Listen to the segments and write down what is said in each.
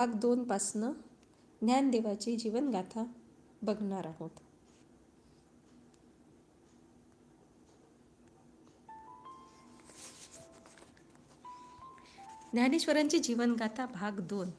भाग दोनपासनं ज्ञानदेवाची जीवनगाथा बघणार आहोत. ज्ञानेश्वरांची जीवनगाथा भाग दोन.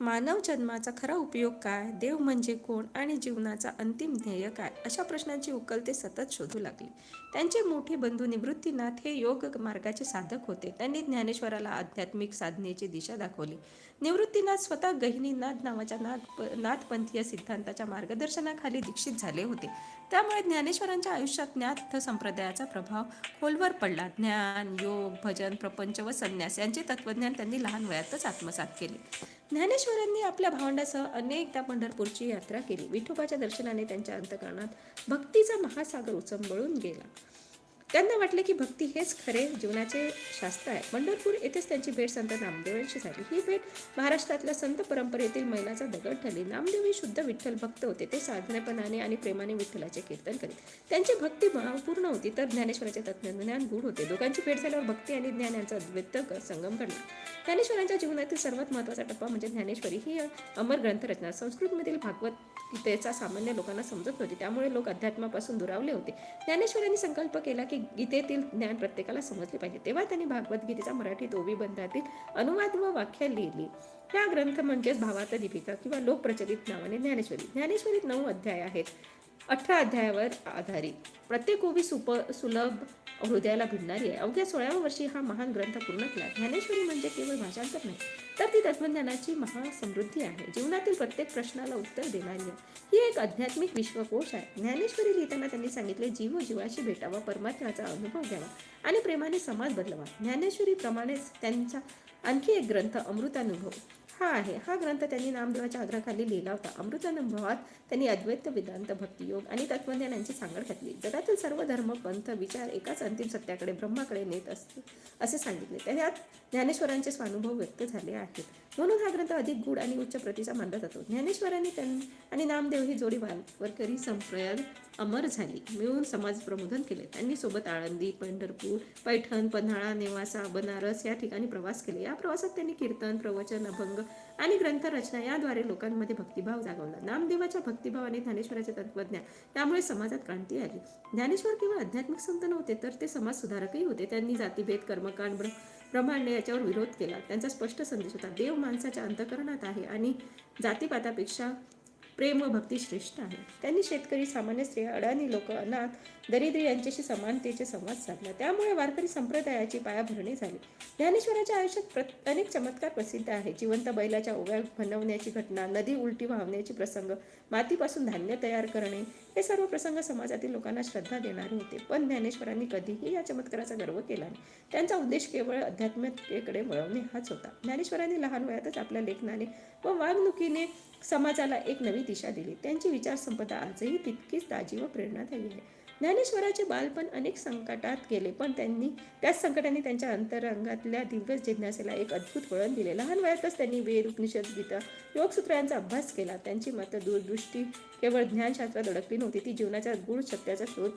मानव जन्माचा खरा उपयोग काय? देव म्हणजे कोण आणि जीवनाचा अंतिम ध्येय काय? अशा प्रश्नांची उकल ते सतत शोधू लागले. त्यांचे मोठे बंधू निवृत्तीनाथ हे योग मार्गाचे साधक होते. त्यांनी ज्ञानेश्वराला आध्यात्मिक साधनेची दिशा दाखवली. निवृत्तीनाथ स्वतः गहिनीनाथ नावाच्या नाथ नाथपंथीय सिद्धांताच्या मार्गदर्शनाखाली दीक्षित झाले होते. त्यामुळे ज्ञानेश्वरांच्या आयुष्यात ज्ञात संप्रदायाचा प्रभाव खोलवर पडला. ज्ञान योग भजन प्रपंच व संन्यास यांचे तत्वज्ञान त्यांनी लहान वयातच आत्मसात केले. ज्ञानेश्वरांनी आपल्या भावंडासह अनेकदा पंढरपूरची यात्रा केली. विठोबाच्या दर्शनाने त्यांच्या अंतकरणात भक्तीचा महासागर उचंबळून गेला. त्यांना वाटले की भक्ती हेच खरे जीवनाचे शास्त्र आहे. पंढरपूर येथेच त्यांची भेट संत नामदेवांशी झाली. ही भेट महाराष्ट्रातल्या संत परंपरेतील मैलाचा दगड ठरली. नामदेव हे शुद्ध विठ्ठल भक्त होते. ते साधनेपणाने आणि प्रेमाने विठ्ठलाचे कीर्तन करीत. त्यांची भक्ती भावपूर्ण होती. तर ज्ञानेश्वराचे तत्वज्ञान गूढ होते. दोघांची भेट झाल्यावर भक्ती आणि ज्ञान यांचा अद्वैत संगम घडला. ज्ञानेश्वरांच्या जीवनातील सर्वात महत्त्वाचा टप्पा म्हणजे ज्ञानेश्वरी. ही अमर ग्रंथरचना. संस्कृतमधील भागवत गीतेचा सामान्य लोकांना समजत नव्हती. त्यामुळे लोक अध्यात्मापासून दुरावले होते. ज्ञानेश्वरांनी संकल्प केला की गीतेतील ज्ञान प्रत्येकाला समजले पाहिजे. तेव्हा त्यांनी भागवत गीतेचा मराठीत बंधातील अनुवाद व वाक्य लिहिली. हा ग्रंथ म्हणजेच भावार्थ दीपिका किंवा लोकप्रचलित नावाने ज्ञानेश्वरी. ज्ञानेश्वरीत नऊ अध्याय आहेत. अठरा अध्यायावर आधारित. प्रत्येक ओवी सुप सुलभ हृदयाला भिडणारी आहे. अवघ्या सोळाव्या वर्षी हा महान ग्रंथ पूर्ण केला. ज्ञानेश्वरी म्हणजे केवळ भाषांतर नाही तर ती तत्वज्ञानाची महासमृद्धी आहे. जीवनातील प्रत्येक प्रश्नाला उत्तर देणारी आहे. ही एक आध्यात्मिक विश्वकोश आहे. ज्ञानेश्वरी लिहिताना त्यांनी सांगितले जीव जीवाशी भेटावा परमात्म्याचा अनुभव घ्यावा आणि प्रेमाने समाज बदलावा. ज्ञानेश्वरीप्रमाणेच त्यांचा आणखी एक ग्रंथ अमृतानुभव. हा आहे. हा ग्रंथ त्यांनी नामदेवाच्या आग्रहाखाली लिहिला होता. अमृतानुभवात त्यांनी अद्वैत वेदांत भक्तियोग आणि तत्वज्ञान यांची सांगड घातली. जगातील सर्व धर्म पंथ विचार एकाच अंतिम सत्याकडे ब्रह्माकडे नेत असते असे सांगितले. त्यात ज्ञानेश्वरांचे स्वानुभव व्यक्त झाले आहेत. म्हणून हा ग्रंथ अधिक गूढ आणि उच्च प्रतीचा मानला जातो. ज्ञानेश्वरांनी त्यां आणि नामदेव ही जोडी वारकरी संप्रयाग अमर झाली. मिळून समाज प्रबोधन केले. त्यांनी सोबत आळंदी पंढरपूर पैठण पन्हाळा नेवासा बनारस या ठिकाणी प्रवास केले. या प्रवासात त्यांनी कीर्तन प्रवचन अभंग आणि ग्रंथरचना याद्वारे लोकांमध्ये भक्तिभाव जागवला. नामदेवाच्या भक्तिभाव आणि ज्ञानेश्वराचे तत्वज्ञान त्यामुळे समाजात क्रांती आली. ज्ञानेश्वर केवळ आध्यात्मिक संत नव्हते तर ते समाज सुधारकही होते. त्यांनी जातीभेद कर्मकांड ब्रह्मांड याच्यावर विरोध केला. त्यांचा स्पष्ट संदेश होता देव माणसाच्या अंतकरणात आहे आणि जातीपातापेक्षा प्रेम व भक्ती श्रेष्ठ आहे. त्यांनी शेतकरी सामान्य स्त्रिया अडाणी लोक अनाथ दरिद्री यांच्याशी समानतेचे संवाद साधला. त्यामुळे वारकरी संप्रदायाची पायाभरणी झाली. ज्ञानेश्वराच्या आयुष्यात प्र अनेक चमत्कार प्रसिद्ध आहे जिवंत बैलाच्या ओव्या बनवण्याची घटना नदी उलटी वाहण्याची प्रसंग मातीपासून धान्य तयार करणे हे सर्व प्रसंग समाजातील लोकांना श्रद्धा देणारे होते. पण ज्ञानेश्वरांनी कधीही या चमत्काराचा गर्व केला नाही. त्यांचा उद्देश केवळ अध्यात्मिकतेकडे वळवणे हाच होता. ज्ञानेश्वरांनी लहान वयातच आपल्या लेखनाने व वागणुकीने समाजाला एक नवी दिशा दिली. त्यांची विचारसंपदा आजही तितकीच ताजी व प्रेरणादायी आहे. ज्ञानेश्वराचे बालपण अनेक संकटात गेले पण त्यांनी त्याच संकटाने त्यांच्या अंतरंगातल्या दिव्य जिज्ञासेला एक अद्भुत वळण दिले. लहान वयातच त्यांनी वेद उपनिषद गीता योगसूत्र यांचा अभ्यास केला. त्यांची मतं दूरदृष्टी केवळ ज्ञानशास्त्रात अडकली नव्हती ती जीवनाच्या गूढ सत्याचा शोध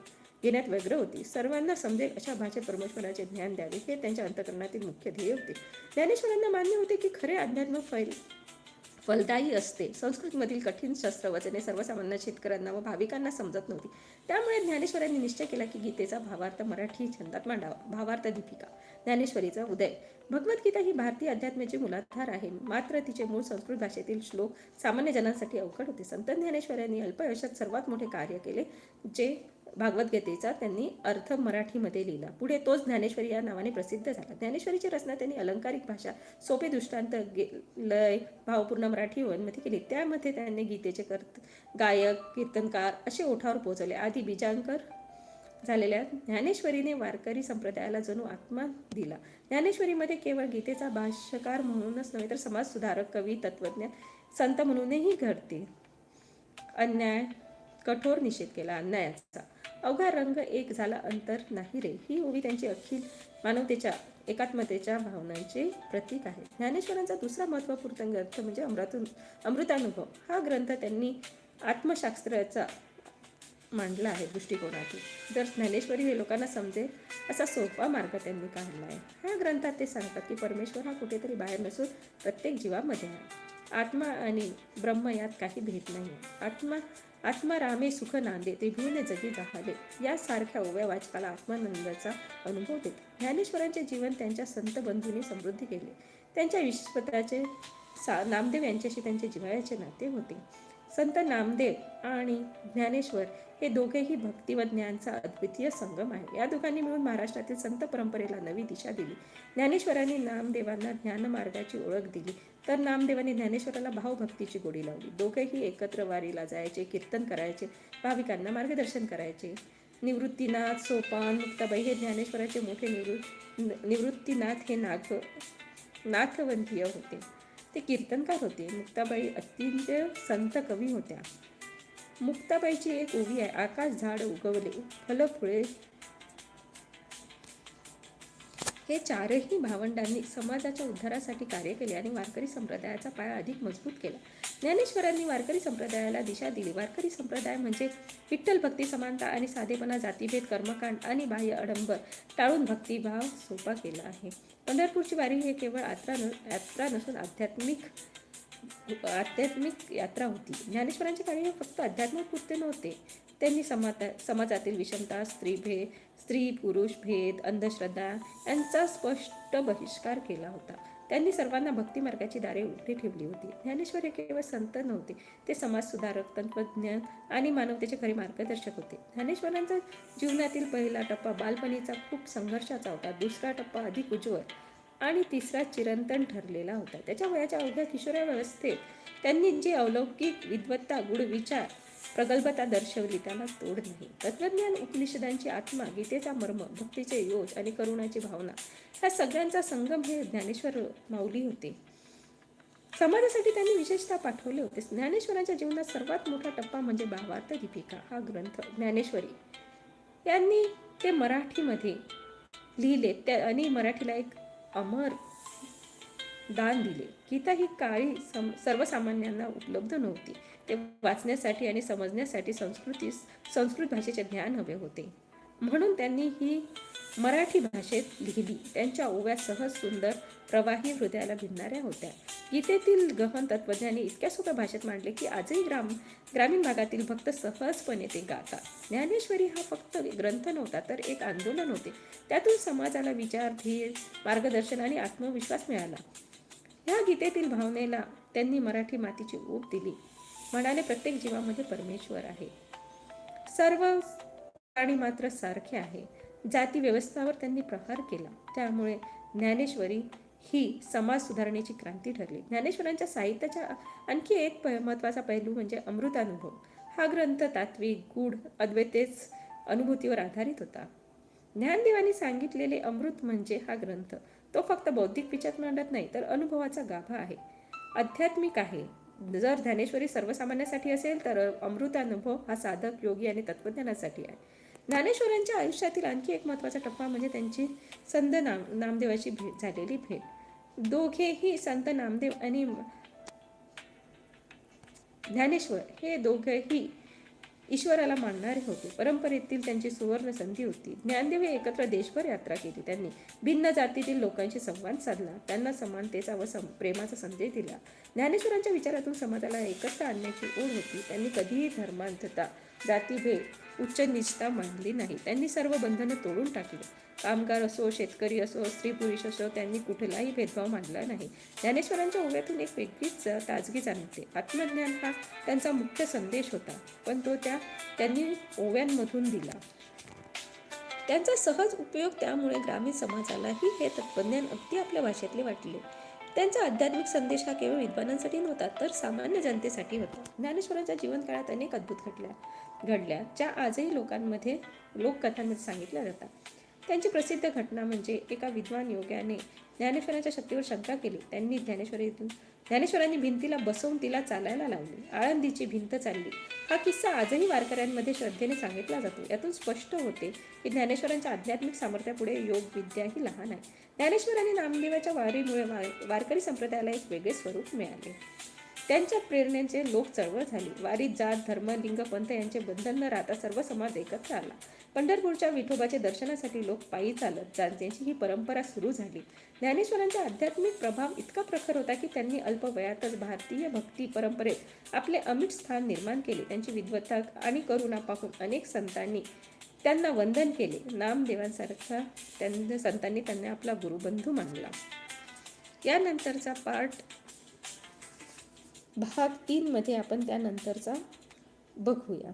घेण्यात व्यग्र होती. सर्वांना समजेल अशा भाषेत परमेश्वराचे ज्ञान द्यावे हे त्यांच्या अंतकरणातील मुख्य ध्येय होते. ज्ञानेश्वरांना मान्य होते की खरे अध्यात्म फैल फलदायी असते. संस्कृतमधील कठीण शस्त्रवचने सर्वसामान्य शेतकऱ्यांना व भाविकांना समजत नव्हती. त्यामुळे ज्ञानेश्वरांनी निश्चय केला की गीतेचा भावार्थ मराठी छंदात मांडावा. भावार्थ दीपिका. ज्ञानेश्वरीचा उदय. भगवद्गीता ही भारतीय अध्यात्माची मुलाधार आहे. मात्र तिचे मूळ संस्कृत भाषेतील श्लोक सामान्य जनांसाठी अवघड होते. संत ज्ञानेश्वरांनी अल्पायुष्यात सर्वात मोठे कार्य केले जे भागवद्गीतेचा त्यांनी अर्थ मराठीमध्ये लिहिला. पुढे तोच ज्ञानेश्वरी या नावाने प्रसिद्ध झाला. ज्ञानेश्वरीची रचना त्यांनी अलंकारिक भाषा सोपे दृष्टांत लय भावपूर्ण मराठी वनमध्ये केली. त्यामध्ये त्यांनी गीतेचे कर्त गायक कीर्तनकार असे ओठावर पोहोचवले आधी बीजांकर झालेल्या ज्ञानेश्वरीने वारकरी संप्रदायाला जणू आत्मा दिला. ज्ञानेश्वरीमध्ये केवळ गीतेचा भाष्यकार म्हणूनच नव्हे तर समाज सुधारक कवी तत्वज्ञ संत म्हणूनही घडते. अन्याय कठोर निषेध केला अन्यायाचा अवघा रंग एक झाला अंतर नाही रे. ही ओवी त्यांची अखिल मानवतेच्या एकात्मतेच्या भावनांचे प्रतीक आहे. ज्ञानेश्वरांचा दुसरा महत्त्वपूर्ण ग्रंथ म्हणजे अमृतून अमृतानुभव. हा ग्रंथ त्यांनी आत्मशास्त्राचा मांडला आहे दृष्टिकोनातून. जर ज्ञानेश्वरी हे लोकांना समजेल असा सोपा मार्ग त्यांनी काढला आहे. ह्या ग्रंथात ते सांगतात की परमेश्वर हा कुठेतरी बाहेर नसून प्रत्येक जीवामध्ये आहे. आत्मा आणि ब्रह्म यात काही भेद नाही आत्मा आत्मारामे सुख नांदे ते भिन्न जगी जाहले यासारख्या ओव्या वाचकाला आत्मानंदाचा अनुभव देत ज्ञानेश्वरांचे जीवन त्यांच्या संत बंधूंनी समृद्धी केले. त्यांच्या विशेषपत्राचे सा नामदेव यांच्याशी त्यांचे जिव्हाळ्याचे नाते होते. संत नामदेव आणि ज्ञानेश्वर हे दोघेही भक्ती व ज्ञानचा अद्वितीय संगम आहे. या दोघांनी मिळून महाराष्ट्रातील संत परंपरेला नवी दिशा दिली. ज्ञानेश्वरांनी नामदेवांना ज्ञानमार्गाची ओळख दिली. तर नामदेवाने ज्ञानेश्वराला भावभक्तीची गोडी लावली. दोघेही एकत्र वारीला जायचे कीर्तन करायचे भाविकांना मार्गदर्शन करायचे. निवृत्तीनाथ सोपान मुक्ताबाई हे ज्ञानेश्वराचे मोठे निवृ निवृत्तीनाथ हे नाथ नाथवंतीय होते. ते कीर्तनकार होते. मुक्ताबाई अत्यंत संत कवी होत्या. मुक्ताबाईची एक ओवी आहे आकाश झाड उगवले फल फुळे हे चारही भावंडांनी समाजाच्या उद्धारासाठी कार्य केले आणि वारकरी संप्रदायाचा पाया अधिक मजबूत केला. ज्ञानेश्वरांनी वारकरी संप्रदायाला दिशा दिली. वारकरी संप्रदाय म्हणजे विठ्ठल भक्ती समानता आणि साधेपणा जातीभेद कर्मकांड आणि बाह्य अडंबर टाळून भक्तिभाव सोपा केला आहे. पंढरपूरची वारी हे केवळ यात्रा न यात्रा नसून आध्यात्मिक आध्यात्मिक यात्रा होती. ज्ञानेश्वरांचे कार्य हे फक्त अध्यात्मपुरते नव्हते. त्यांनी समाजा समाजातील विषमता स्त्रीभेद स्त्री पुरुष भेद अंधश्रद्धा यांचा स्पष्ट बहिष्कार केला होता. त्यांनी सर्वांना भक्तिमार्गाची दारे उघडी ठेवली होती. ज्ञानेश्वर हे केवळ संत नव्हते ते समाजसुधारक तंत्रज्ञ आणि मानवतेचे खरे मार्गदर्शक होते. ज्ञानेश्वरांचा जीवनातील पहिला टप्पा बालपणीचा खूप संघर्षाचा होता. दुसरा टप्पा अधिक उज्ज्वल आणि तिसरा चिरंतन ठरलेला होता. त्याच्या वयाच्या अवघ्या किशोरावस्थेत त्यांनी जी अलौकिक विद्वत्ता गुढ विचार प्रगल्भता दर्शवली त्याला तोड नाही. तत्वज्ञान उपनिषदांची आत्मा गीतेचा मर्म भक्तीचे योज आणि करुणाची भावना ह्या सगळ्यांचा संगम हे ज्ञानेश्वर माऊली होते. समाजासाठी त्यांनी विशेषतः पाठवले होते. ज्ञानेश्वरांच्या जीवनात सर्वात मोठा टप्पा म्हणजे भावार्थ दीपिका हा ग्रंथ ज्ञानेश्वरी यांनी ते मराठीमध्ये लिहिले. त्या आणि मराठीला एक अमर दान दिले. गीता ही काळी सम सर्वसामान्यांना उपलब्ध नव्हती. ते वाचण्यासाठी आणि समजण्यासाठी संस्कृती संस्कृत भाषेचे ज्ञान हवे होते. म्हणून त्यांनी ही मराठी भाषेत लिहिली. त्यांच्या ओव्या सहज सुंदर प्रवाही हृदयाला भिनणाऱ्या होत्या. गीतेतील गहन तत्वज्ञानी इतक्या सोप्या भाषेत मांडले की आजही ग्राम ग्रामीण भागातील भक्त सहजपणे ते गातात. ज्ञानेश्वरी हा फक्त ग्रंथ नव्हता तर एक आंदोलन होते. त्यातून समाजाला विचार धीर मार्गदर्शन आणि आत्मविश्वास मिळाला. ह्या गीतेतील भावनेला त्यांनी मराठी मातीची ऊब दिली. म्हणाले प्रत्येक जीवामध्ये परमेश्वर आहे. सर्व प्राणी मात्र सारखे आहे. जाती व्यवस्थावर त्यांनी प्रहार केला. त्यामुळे ज्ञानेश्वरी ही समाज सुधारणेची क्रांती ठरली. ज्ञानेश्वरांच्या साहित्याच्या आणखी एक प महत्त्वाचा पैलू म्हणजे अमृतानुभव. हा ग्रंथ तात्विक गूढ अद्वैतेच अनुभूतीवर आधारित होता. ज्ञानदेवांनी सांगितलेले अमृत म्हणजे हा ग्रंथ. तो फक्त बौद्धिक विचार मांडत नाही तर अनुभवाचा गाभा आहे. आध्यात्मिक आहे. जर ज्ञानेश्वरी सर्वसामान्यासाठी असेल तर अमृतानुभव हा साधक योगी आणि तत्वज्ञानासाठी आहे. ज्ञानेश्वरांच्या आयुष्यातील आणखी एक महत्त्वाचा टप्पा म्हणजे त्यांची संत नाम नामदेवाची भेट झालेली भेट. दोघेही संत नामदेव आणि ज्ञानेश्वर हे दोघेही ईश्वराला मानणारे होते. परंपरेतील त्यांची सुवर्ण संधी होती. ज्ञानदेव हे एकत्र देशभर यात्रा केली. त्यांनी भिन्न जातीतील लोकांशी संवाद साधला. त्यांना समानतेचा व सम प्रेमाचा संदेश दिला. ज्ञानेश्वरांच्या विचारातून समाजाला एकत्र आणण्याची ओढ होती. त्यांनी कधीही धर्मांधता जातीभेद उच्च निष्ठा मानली नाही. त्यांनी सर्व बंधनं तोडून टाकली. कामगार असो शेतकरी असो स्त्री पुरुष असो त्यांनी कुठलाही भेदभाव मानला नाही. ज्ञानेश्वरांच्या ओव्यातून एक वेगळीच ताजगी जाणवते. आत्मज्ञान हा त्यांचा मुख्य संदेश होता पण तो त्या त्यांनी ओव्यांमधून दिला. त्यांचा सहज उपयोग त्यामुळे ग्रामीण समाजालाही हे तत्वज्ञान अगदी आपल्या भाषेतले वाटले. त्यांचा आध्यात्मिक संदेश हा केवळ विद्वानांसाठी नव्हता तर सामान्य जनतेसाठी होता. ज्ञानेश्वरांच्या जीवनकाळात अनेक अद्भुत घडल्या. घडल्या ज्या आजही लोकांमध्ये लोककथांमध्ये सांगितल्या जातात. त्यांची प्रसिद्ध घटना म्हणजे एका विद्वान योग्याने ज्ञानेश्वरांच्या शक्तीवर शंका केली. त्यांनी ज्ञानेश्वरीतून ज्ञानेश्वरांनी भिंतीला बसवून तिला चालायला लावली. आळंदीची भिंत चालली. हा किस्सा आजही वारकऱ्यांमध्ये श्रद्धेने सांगितला जातो. यातून स्पष्ट होते की ज्ञानेश्वरांच्या आध्यात्मिक सामर्थ्यापुढे योग विद्या ही लहान आहे. ज्ञानेश्वर आणि नामदेवाच्या वारीमुळे वारकरी संप्रदायाला एक वेगळे स्वरूप मिळाले. त्यांच्या प्रेरणेचे लोक चळवळ झाली. वारीत जात धर्म लिंग पंथ यांचे बंधन न राहता सर्व समाज एकत्र आला. पंढरपूरच्या विठोबाच्या दर्शनासाठी लोक पायी चालत जात त्यांची ही परंपरा सुरू झाली. ज्ञानेश्वरांचा आध्यात्मिक प्रभाव इतका प्रखर होता की त्यांनी अल्प वयातच भारतीय भक्ती परंपरेत आपले अमिट स्थान निर्माण केले. त्यांची विद्वत्ता आणि करुणा पाहून अनेक संतांनी त्यांना वंदन केले. नामदेवांसारखा त्यांनी संतांनी त्यांना आपला गुरुबंधू मानला. यानंतरचा पार्ट भाग तीन मध्ये आपण त्यानंतरचा बघूया.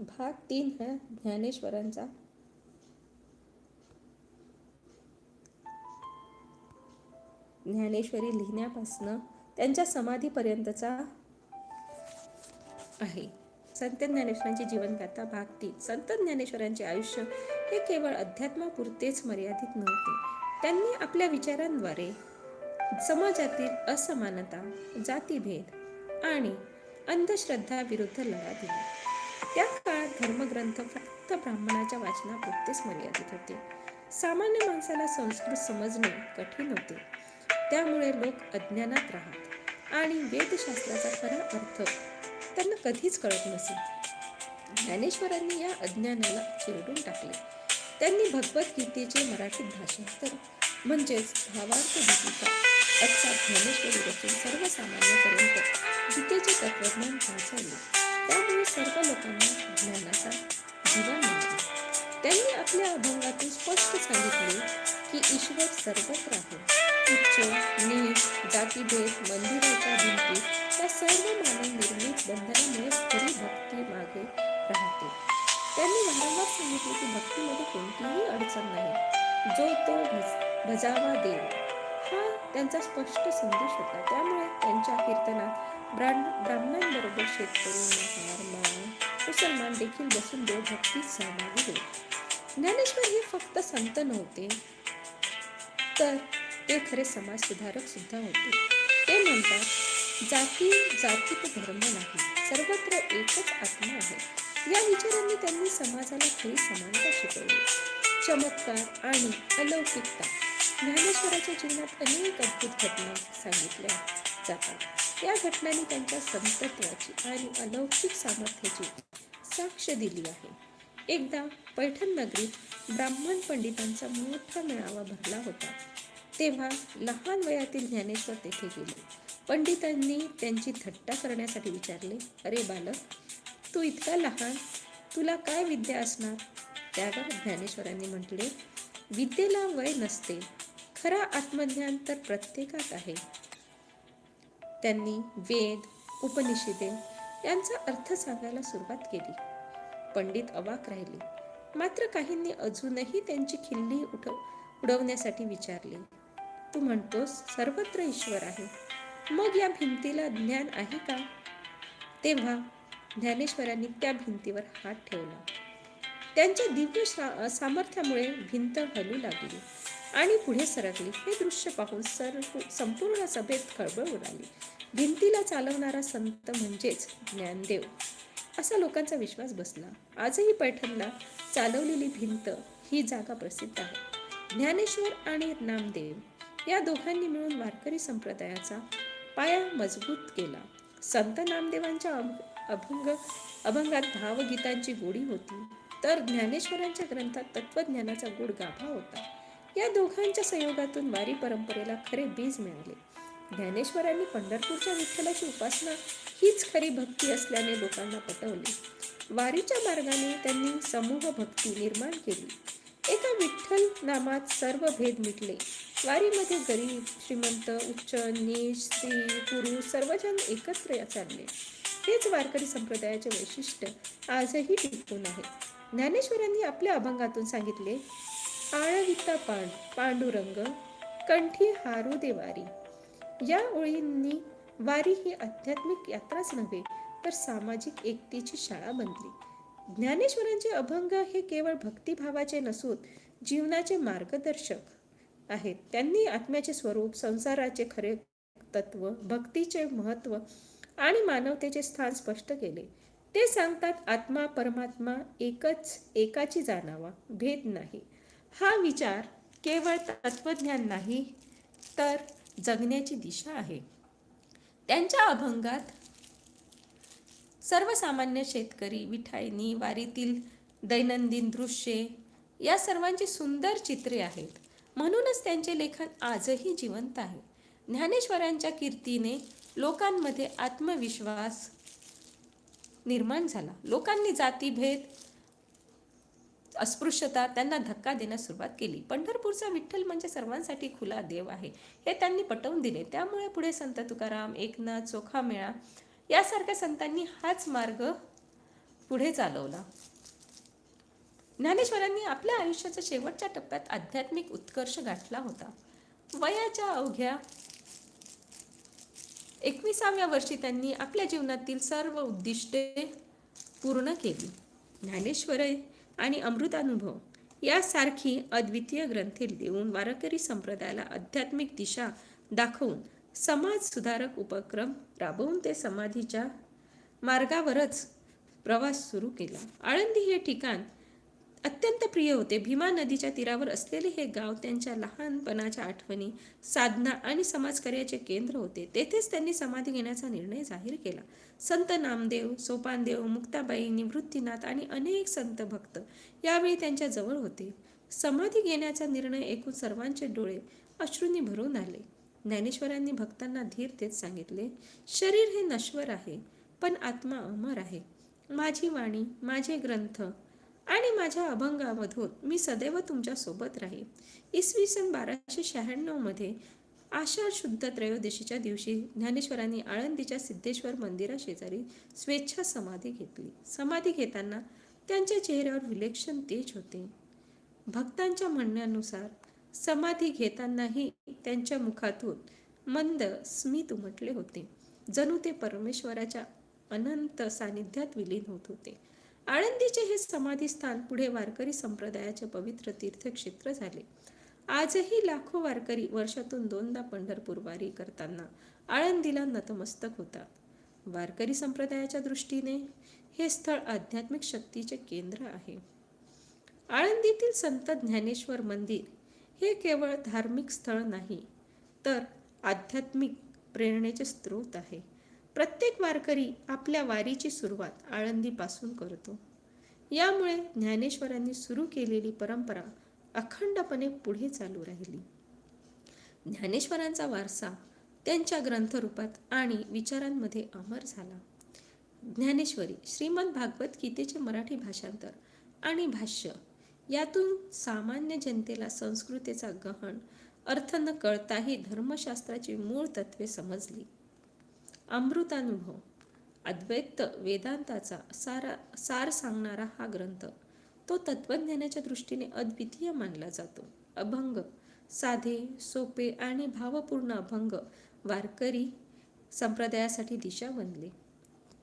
भाग तीन है ज्ञानेश्वरांचा ज्ञानेश्वरी लिहिण्यापासनं त्यांच्या समाधीपर्यंतचा आहे. संत ज्ञानेश्वरांची जीवनगाथा भाग तीन. संत ज्ञानेश्वरांचे आयुष्य हे केवळ अध्यात्मापुरतेच मर्यादित नव्हते. त्यांनी आपल्या विचारांद्वारे समाजातील असमानता जातीभेद आणि अंधश्रद्धा विरुद्ध लढा दिला. त्या काळात धर्मग्रंथ फक्त ब्राह्मणाच्या वाचनापुरतेच मर्यादित होते. सामान्य माणसाला संस्कृत समजणे कठीण होते. त्यामुळे लोक अज्ञानात राहत आणि वेदशास्त्राचा खरा अर्थ त्यांना कधीच कळत नसे. ज्ञानेश्वरांनी या अज्ञानाला चिरडून टाकले. त्यांनी भगवद्गीतेचे मराठीत भाषांतर म्हणजेच भावार्थ दीपिका अर्थात ज्ञानेश्वरी रचून सर्वसामान्यांपर्यंत गीतेचे तत्वज्ञान पोहोचवले. त्यामुळे सर्व लोकांना ज्ञानाचा दिवा मिळाला. त्यांनी आपल्या अभंगातून स्पष्ट सांगितले की ईश्वर सर्वत्र आहे. उच्च नीच जातीभेद मंदिराच्या भिंती या सर्व मानव निर्मित बंधनामुळे खरी भक्ती मागे राहते. त्यांनी वारंवार सांगितले की भक्तीमध्ये कोणतीही अडचण नाही. जो तो भज भजावा देव. हा त्यांचा स्पष्ट संदेश होता. त्यामुळे त्यांच्या कीर्तनात ब्राह्म ब्राह्मणांबरोबर शेतकरी महार मुसलमान देखील बसून देव भक्तीत सहभागी होते. ज्ञानेश्वर हे फक्त संत नव्हते. तर ते खरे समाजसुधारक सुद्धा होते. ते म्हणतात जाती जातीत धर्म नाही सर्वत्र एकच आत्मा आहे. या विचारांनी त्यांनी समाजाला खरी समानता शिकवली. चमत्कार आणि अलौकिकता ज्ञानेश्वराच्या जीवनात अनेक अद्भुत घटना सांगितल्या जातात. या घटनांनी त्यांच्या संतत्वाची आणि अलौकिक सामर्थ्याची साक्ष दिली आहे. एकदा पैठण नगरीत ब्राह्मण पंडितांचा मोठा मेळावा भरला होता. तेव्हा लहान वयातील ज्ञानेश्वर तेथे गेले. पंडितांनी त्यांची थट्टा करण्यासाठी विचारले अरे बालक तू इतका लहान तुला काय विद्या असणार? त्यावर ज्ञानेश्वरांनी म्हटले विद्येला वय नसते खरा आत्मज्ञान तर प्रत्येकात आहे. त्यांनी वेद उपनिषदे यांचा अर्थ सांगायला सुरुवात केली. पंडित अवाक राहिले. मात्र काहींनी अजूनही त्यांची खिल्ली उठ उडवण्यासाठी विचारले. तू म्हणतोस सर्वत्र ईश्वर आहे. मग या भिंतीला ज्ञान आहे का? तेव्हा ज्ञानेश्वरांनी त्या भिंतीवर हात ठेवला. त्यांच्या दिव्य सामर्थ्यामुळे भिंत हलू लागली आणि पुढे सरकली. हे दृश्य पाहून सर्व संपूर्ण सभेत खळबळ उडाली. भिंतीला चालवणारा संत म्हणजेच ज्ञानदेव. असा लोकांचा विश्वास बसला. आजही पैठणला चालवलेली भिंत ही जागा प्रसिद्ध आहे. ज्ञानेश्वर आणि नामदेव या दोघांनी मिळून वारकरी संप्रदायाचा पाया मजबूत केला. संत नामदेवांच्या अभंग अभंगात भावगीतांची गोडी होती. तर ज्ञानेश्वरांच्या ग्रंथात तत्वज्ञानाचा गोड गाभा होता. या दोघांच्या संयोगातून वारी परंपरेला खरे बीज मिळाले. ज्ञानेश्वरांनी पंढरपूरच्या विठ्ठलाची उपासना हीच खरी भक्ती असल्याने लोकांना पटवली. वारीच्या मार्गाने त्यांनी समूह भक्ती निर्माण केली. एका विठ्ठल नामात सर्व भेद मिटले. वारीमध्ये गरीब श्रीमंत उच्च नीच स्त्री पुरुष सर्वजण एकत्र चालले. हेच वारकरी संप्रदायाचे वैशिष्ट्य आजही टिकून आहे. ज्ञानेश्वरांनी आपल्या अभंगातून सांगितले आळविता पांड पांडुरंग कंठी हारू देवारी या ओळींनी वारी ही आध्यात्मिक यात्राच नव्हे तर सामाजिक एकतेची शाळा बनली. ज्ञानेश्वरांचे अभंग हे केवळ भक्तिभावाचे नसून जीवनाचे मार्गदर्शक आहेत. त्यांनी आत्म्याचे स्वरूप संसाराचे खरे तत्व भक्तीचे महत्त्व आणि मानवतेचे स्थान स्पष्ट केले. ते सांगतात आत्मा परमात्मा एकच एकाची जाणावा भेद नाही. हा विचार केवळ तत्वज्ञान नाही तर जगण्याची दिशा आहे. त्यांच्या अभंगात सर्वसामान्य शेतकरी विठाईनी वारीतील दैनंदिन दृश्ये या सर्वांची सुंदर चित्रे आहेत. म्हणूनच त्यांचे लेखन आजही जिवंत आहे. ज्ञानेश्वरांच्या कीर्तीने लोकांमध्ये आत्मविश्वास निर्माण झाला. लोकांनी जातीभेद अस्पृश्यता त्यांना धक्का देण्यास सुरुवात केली. पंढरपूरचा विठ्ठल म्हणजे सर्वांसाठी खुला देव आहे हे त्यांनी पटवून दिले. त्यामुळे पुढे संत तुकाराम एकनाथ चोखामेळा यासारख्या संतांनी हाच मार्ग पुढे चालवला. ज्ञानेश्वरांनी आपल्या आयुष्याच्या शेवटच्या टप्प्यात आध्यात्मिक उत्कर्ष गाठला होता. वयाच्या अवघ्या एकविसाव्या वर्षी त्यांनी आपल्या जीवनातील सर्व उद्दिष्टे पूर्ण केली. ज्ञानेश्वर आणि अमृतानुभव यासारखी अद्वितीय ग्रंथे लिहून वारकरी संप्रदायाला आध्यात्मिक दिशा दाखवून समाज सुधारक उपक्रम राबवून ते समाधीच्या मार्गावरच प्रवास सुरू केला. आळंदी हे ठिकाण अत्यंत प्रिय होते. भीमा नदीच्या तीरावर असलेले हे गाव त्यांच्या लहानपणाच्या आठवणी साधना आणि समाजकार्याचे केंद्र होते. तेथेच त्यांनी समाधी घेण्याचा निर्णय जाहीर केला. संत नामदेव सोपानदेव मुक्ताबाई निवृत्तीनाथ आणि अनेक संत भक्त यावेळी त्यांच्या जवळ होते. समाधी घेण्याचा निर्णय ऐकून सर्वांचे डोळे अश्रूंनी भरून आले. ज्ञानेश्वरांनी भक्तांना धीर देत सांगितले शरीर हे नश्वर आहे पण आत्मा अमर आहे. माझी वाणी माझे ग्रंथ आणि माझ्या अभंगामधून मी सदैव तुमच्यासोबत राहील इसवी सन बाराशे शहाण्णवमध्ये आषाढ शुद्ध त्रयोदशीच्या दिवशी ज्ञानेश्वरांनी आळंदीच्या सिद्धेश्वर मंदिराशेजारी स्वेच्छा समाधी घेतली. समाधी घेताना त्यांच्या चेहऱ्यावर विलक्षण तेज होते. भक्तांच्या म्हणण्यानुसार समाधी घेतानाही त्यांच्या मुखातून मंद स्मित उमटले होते. जणू ते परमेश्वराच्या अनंत सानिध्यात विलीन होत होते. आळंदीचे हे समाधी स्थान पुढे वारकरी संप्रदायाचे पवित्र तीर्थक्षेत्र झाले. आजही लाखो वारकरी वर्षातून दोनदा पंढरपूर वारी करताना आळंदीला नतमस्तक होतात. वारकरी संप्रदायाच्या दृष्टीने हे स्थळ आध्यात्मिक शक्तीचे केंद्र आहे. आळंदीतील संत ज्ञानेश्वर मंदिर हे केवळ धार्मिक स्थळ नाही तर आध्यात्मिक प्रेरणेचे स्रोत आहे. प्रत्येक वारकरी आपल्या वारीची सुरुवात आळंदीपासून करतो. यामुळे ज्ञानेश्वरांनी सुरू केलेली परंपरा अखंडपणे पुढे चालू राहिली. ज्ञानेश्वरांचा वारसा त्यांच्या ग्रंथरूपात आणि विचारांमध्ये अमर झाला. ज्ञानेश्वरी श्रीमद भागवत गीतेचे मराठी भाषांतर आणि भाष्य यातून सामान्य जनतेला संस्कृतीचा गहन अर्थ न कळताही धर्मशास्त्राची मूळ तत्वे समजली. अमृतानुभव अद्वैत वेदांताचा सारा सार सांगणारा हा ग्रंथ तो तत्वज्ञानाच्या दृष्टीने अद्वितीय मानला जातो. अभंग साधे सोपे आणि भावपूर्ण अभंग वारकरी संप्रदायासाठी दिशा बनले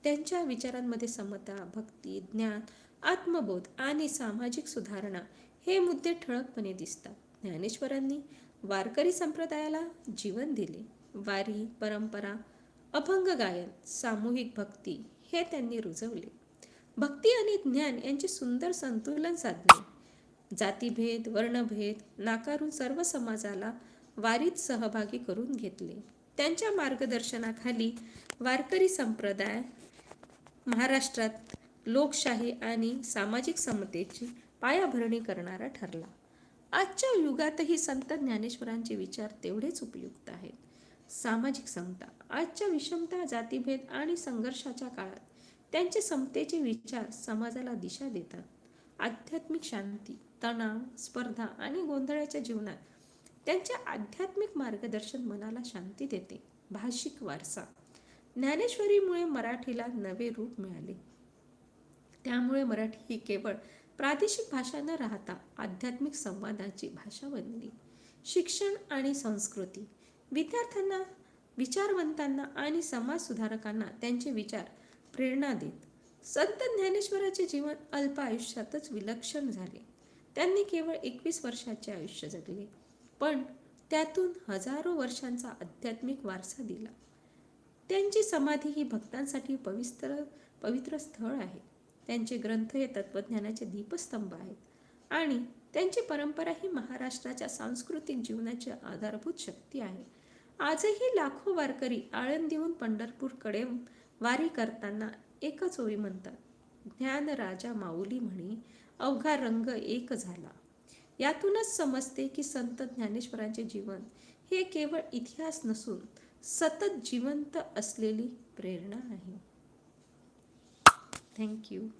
त्यांच्या विचारांमध्ये समता भक्ती ज्ञान आत्मबोध आणि सामाजिक सुधारणा हे मुद्दे ठळकपणे दिसतात. ज्ञानेश्वरांनी वारकरी संप्रदायाला जीवन दिले. वारी परंपरा अभंग गायन सामूहिक भक्ती हे त्यांनी रुजवले. भक्ती आणि ज्ञान यांचे सुंदर संतुलन साधले जातीभेद वर्णभेद नाकारून सर्व समाजाला वारीत सहभागी करून घेतले. त्यांच्या मार्गदर्शनाखाली वारकरी संप्रदाय महाराष्ट्रात लोकशाही आणि सामाजिक समतेची पायाभरणी करणारा ठरला. आजच्या युगातही संत ज्ञानेश्वरांचे विचार तेवढेच उपयुक्त आहेत. सामाजिक समता आजच्या विषमता जातीभेद आणि संघर्षाच्या काळात त्यांचे समतेचे विचार समाजाला दिशा देतात. आध्यात्मिक शांती तणाव स्पर्धा आणि गोंधळाच्या जीवनात त्यांचे आध्यात्मिक मार्गदर्शन मनाला शांती देते. भाषिक वारसा ज्ञानेश्वरीमुळे मराठीला नवे रूप मिळाले. त्यामुळे मराठी ही केवळ प्रादेशिक भाषा न राहता आध्यात्मिक संवादाची भाषा बनली. शिक्षण आणि संस्कृती. विद्यार्थ्यांना विचारवंतांना आणि समाज सुधारकांना त्यांचे विचार प्रेरणा देत. संत ज्ञानेश्वराचे जीवन अल्प आयुष्यातच विलक्षण झाले. त्यांनी केवळ एकवीस वर्षाचे आयुष्य जगले पण त्यातून हजारो वर्षांचा आध्यात्मिक वारसा दिला. त्यांची समाधी ही भक्तांसाठी पवित्र पवित्र स्थळ आहे. त्यांचे ग्रंथ हे तत्त्वज्ञानाचे दीपस्तंभ आहेत. आणि त्यांची परंपरा ही महाराष्ट्राच्या सांस्कृतिक जीवनाची आधारभूत शक्ती आहे. आजही लाखो वारकरी आळंदीहून पंढरपूरकडे वारी करताना एकच ओळी म्हणतात. ज्ञान राजा माऊली म्हणी अवघा रंग एक झाला. यातूनच समजते की संत ज्ञानेश्वरांचे जीवन हे केवळ इतिहास नसून सतत जिवंत असलेली प्रेरणा आहे. thank you.